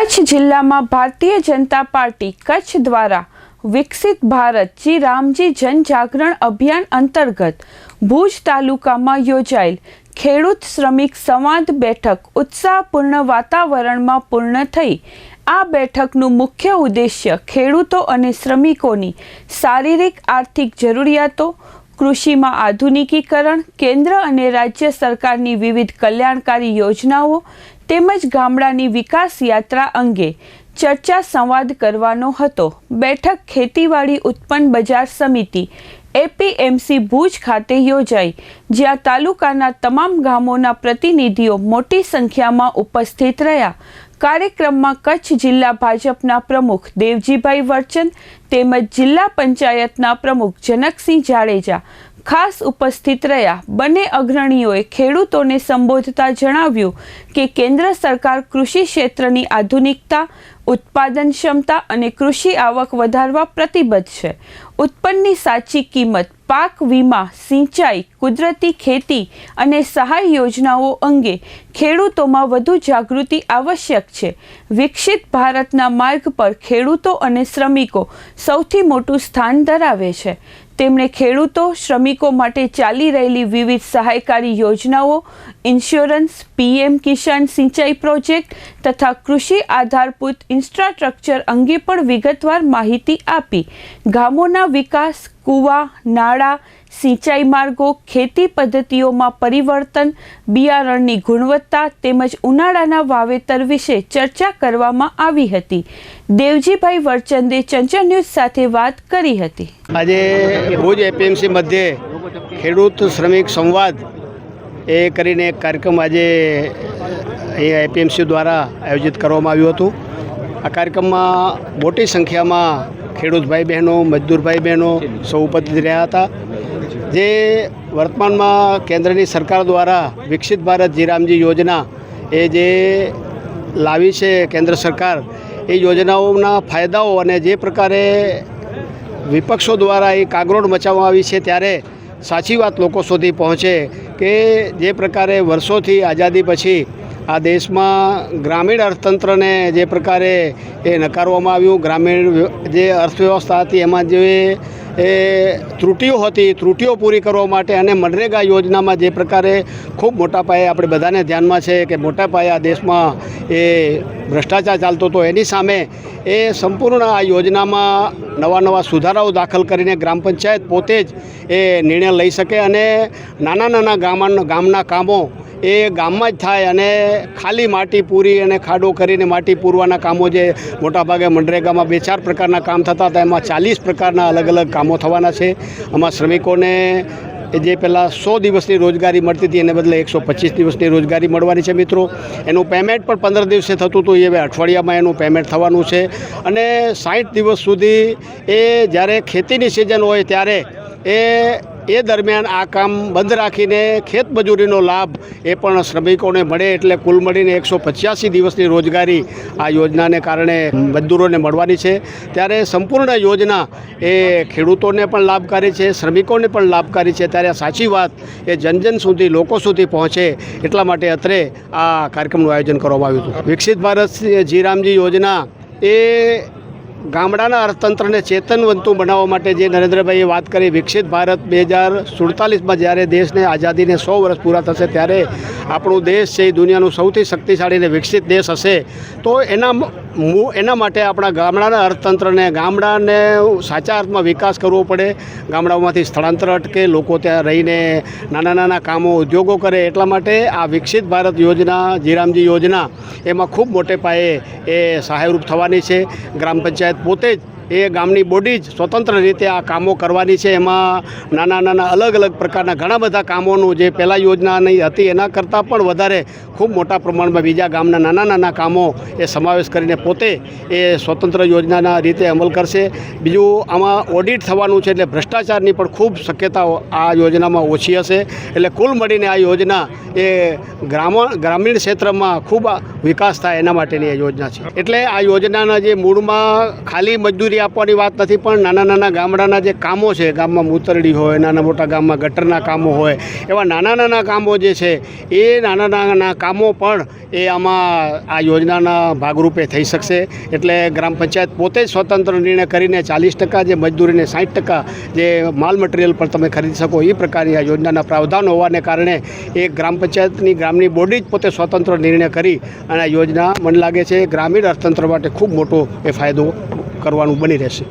કચ્છ જિલ્લામાં ભારતીય જનતા પાર્ટી કચ્છ દ્વારા વિકસિત ભારત જી રામજી જનજાગરણ અભિયાન અંતર્ગત ભુજ તાલુકામાં યોજાયેલ ખેડૂત શ્રમિક સંવાદ બેઠક ઉત્સાહપૂર્ણ વાતાવરણમાં પૂર્ણ થઈ. આ બેઠકનું મુખ્ય ઉદ્દેશ્ય ખેડૂતો અને શ્રમિકોની શારીરિક, આર્થિક જરૂરિયાતો, કૃષિમાં આધુનિકીકરણ, કેન્દ્ર અને રાજ્ય સરકારની વિવિધ કલ્યાણકારી યોજનાઓ તેમજ ગામડાની વિકાસ યાત્રા અંગે ચર્ચા સંવાદ કરવાનો હતો. બેઠક ખેતીવાડી ઉત્પન્ન બજાર સમિતિ, એપીએમસી ભુજ ખાતે યોજાઈ, જ્યાં તાલુકાના તમામ ગામોના પ્રતિનિધિઓ મોટી સંખ્યામાં ઉપસ્થિત રહ્યા. કાર્યક્રમમાં કચ્છ જિલ્લા ભાજપના પ્રમુખ દેવજીભાઈ વર્ચન તેમજ જિલ્લા પંચાયતના પ્રમુખ જનકસિંહ જાડેજા ખાસ ઉપસ્થિત રહ્યા. બંને અગ્રણીઓએ ખેડૂતોને સંબોધતા જણાવ્યું કે કેન્દ્ર સરકાર કૃષિ ક્ષેત્રની આધુનિકતા ઉત્પાદન ક્ષમતા અને કૃષિ આવક વધારવા પ્રતિબદ્ધ છે. ઉત્પન્નની સાચી કિંમત પાક વીમા, સિંચાઈ, કુદરતી ખેતી અને સહાય યોજનાઓ અંગે ખેડૂતોમાં વધુ જાગૃતિ આવશ્યક છે. વિકસિત ભારતના માર્ગ પર ખેડૂતો અને શ્રમિકો સૌથી મોટું સ્થાન ધરાવે છે. તેમણે ખેડૂતો, શ્રમિકો માટે ચાલી રહેલી વિવિધ સહાયકારી યોજનાઓ, ઇન્સ્યોરન્સ, પીએમ કિસાન સિંચાઈ પ્રોજેક્ટ તથા કૃષિ આધારભૂત ઇન્ફ્રાસ્ટ્રક્ચર અંગે પણ વિગતવાર માહિતી આપી. ગામોના વિકાસ કૂવા, નાળા, સિંચાઈ માર્ગો, ખેતી પદ્ધતિઓમાં પરિવર્તન, બિયારણની ગુણવત્તા તેમજ ઉનાળાના વાવેતર વિશે ચર્ચા કરવામાં આવી હતી. દેવજીભાઈ વરચંદે ચંચળ ન્યૂઝ સાથે વાત કરી હતી. આજે ભુજ એપીએમસી મધ્યે ખેડૂત શ્રમિક સંવાદ એ કરીને એક કાર્યક્રમ આજે અહીંયા એપીએમસી દ્વારા આયોજિત કરવામાં આવ્યું હતું. આ કાર્યક્રમમાં મોટી સંખ્યામાં ખેડૂત ભાઈ બહેનો મજદૂર ભાઈ બહેનો સૌ ઉપસ્થિત રહ્યા હતા. જે વર્તમાનમાં કેન્દ્રની સરકાર દ્વારા વિકસિત ભારત જીરામજી યોજના એ જે લાવી છે કેન્દ્ર સરકાર, એ યોજનાઓના ફાયદાઓ અને જે પ્રકારે વિપક્ષો દ્વારા એ કાગરોડ મચાવવામાં આવી છે ત્યારે સાચી વાત લોકો સુધી પહોંચે કે જે પ્રકારે વર્ષોથી આઝાદી પછી આ દેશમાં ગ્રામીણ અર્થતંત્રને જે પ્રકારે એ નકારવામાં આવ્યું, ગ્રામીણ જે અર્થવ્યવસ્થા હતી એમાં જે એ ત્રુટિઓ હતી, ત્રુટિઓ પૂરી કરવા માટે અને મનરેગા યોજનામાં જે પ્રકારે ખૂબ મોટા પાયે આપણે બધાને ધ્યાનમાં છે કે મોટા પાયે આ દેશમાં એ ભ્રષ્ટાચાર ચાલતો હતો. એની સામે એ સંપૂર્ણ આ યોજનામાં નવા નવા સુધારાઓ દાખલ કરીને ગ્રામ પંચાયત પોતે જ એ નિર્ણય લઈ શકે અને નાના નાના ગામના ગામના કામો એ ગામમાં જ થાય અને ખાલી માટી પૂરી અને ખાડો કરીને માટી પૂરવાના કામો જે મોટાભાગે મનરેગામાં બે ચાર પ્રકારના કામ થતા હતા, એમાં ચાલીસ પ્રકારના અલગ અલગ કામો થવાના છે. આમાં શ્રમિકોને એ જે પહેલાં સો દિવસની રોજગારી મળતી હતી, એને બદલે એકસો પચીસ દિવસની રોજગારી મળવાની છે મિત્રો. એનું પેમેન્ટ પણ પંદર દિવસે થતું હતું, એ હવે અઠવાડિયામાં એનું પેમેન્ટ થવાનું છે. અને સાઠ દિવસ સુધી એ જ્યારે ખેતીની સિઝન હોય ત્યારે એ એ દરમિયાન આ કામ બંધ રાખીને ખેત મજૂરીનો લાભ એ પણ શ્રમિકોને મળે એટલે કુલ મળીને એકસો પચ્યાસી દિવસની રોજગારી આ યોજનાને કારણે મજદૂરોને મળવાની છે. ત્યારે સંપૂર્ણ યોજના એ ખેડૂતોને પણ લાભકારી છે, શ્રમિકોને પણ લાભકારી છે. ત્યારે સાચી વાત, એ જનજન સુધી, લોકો સુધી પહોંચે એટલા માટે અત્રે આ કાર્યક્રમનું આયોજન કરવામાં આવ્યું હતું. વિકસિત ભારત જીરામજી યોજના એ ગામડાના અર્થતંત્રને ચેતનવંતું બનાવવા માટે જે નરેન્દ્રભાઈએ વાત કરી, વિકસિત ભારત બે હજાર સુડતાલીસમાં જ્યારે દેશને આઝાદીને સો વર્ષ પૂરા થશે ત્યારે આપણું દેશ છે એ દુનિયાનું સૌથી શક્તિશાળી અને વિકસિત દેશ હશે. તો એના એના માટે આપણા ગામડાના અર્થતંત્રને, ગામડાને સાચા અર્થમાં વિકાસ કરવો પડે. ગામડાઓમાંથી સ્થળાંતર અટકે, લોકો ત્યાં રહીને નાના નાના કામો, ઉદ્યોગો કરે. એટલા માટે આ વિકસિત ભારત યોજના, જીરામજી યોજના, એમાં ખૂબ મોટે પાયે એ સહાયરૂપ થવાની છે. ગ્રામ પંચાયત પોતે જ એ ગામની બોડી જ સ્વતંત્ર રીતે આ કામો કરવાની છે. એમાં નાના નાના અલગ અલગ પ્રકારના ઘણા બધા કામોનું જે પહેલાં યોજનાની હતી એના કરતાં પણ વધારે ખૂબ મોટા પ્રમાણમાં બીજા ગામના નાના નાના કામો એ સમાવેશ કરીને પોતે એ સ્વતંત્ર યોજનાના રીતે અમલ કરશે. બીજું આમાં ઓડિટ થવાનું છે એટલે ભ્રષ્ટાચારની પણ ખૂબ શક્યતાઓ આ યોજનામાં ઓછી હશે. એટલે કુલ મળીને આ યોજના એ ગ્રામ ગ્રામીણ ક્ષેત્રમાં ખૂબ વિકાસ થાય એના માટેની આ યોજના છે. એટલે આ યોજનાના જે મૂળમાં ખાલી મજદૂરી આપવાની વાત નથી, પણ નાના નાના ગામડાના જે કામો છે, ગામમાં મૂતરડી હોય, નાના મોટા ગામમાં ગટરના કામો હોય, એવા નાના નાના કામો જે છે, એ નાના નાના કામો પણ એ આમાં આ યોજનાના ભાગરૂપે થઈ શકશે. એટલે ગ્રામ પંચાયત પોતે જ સ્વતંત્ર નિર્ણય કરીને ચાલીસ ટકા જે મજદૂરીને સાઠ ટકા જે માલ મટીરિયલ પણ તમે ખરીદી શકો, એ પ્રકારની આ યોજનાના પ્રાવધાન હોવાને કારણે એ ગ્રામ પંચાયતની ગ્રામની બોડી જ પોતે સ્વતંત્ર નિર્ણય કરી અને આ યોજના મને લાગે છે ગ્રામીણ અર્થતંત્ર માટે ખૂબ મોટો એ ફાયદો કરવાનું બની રહેશે.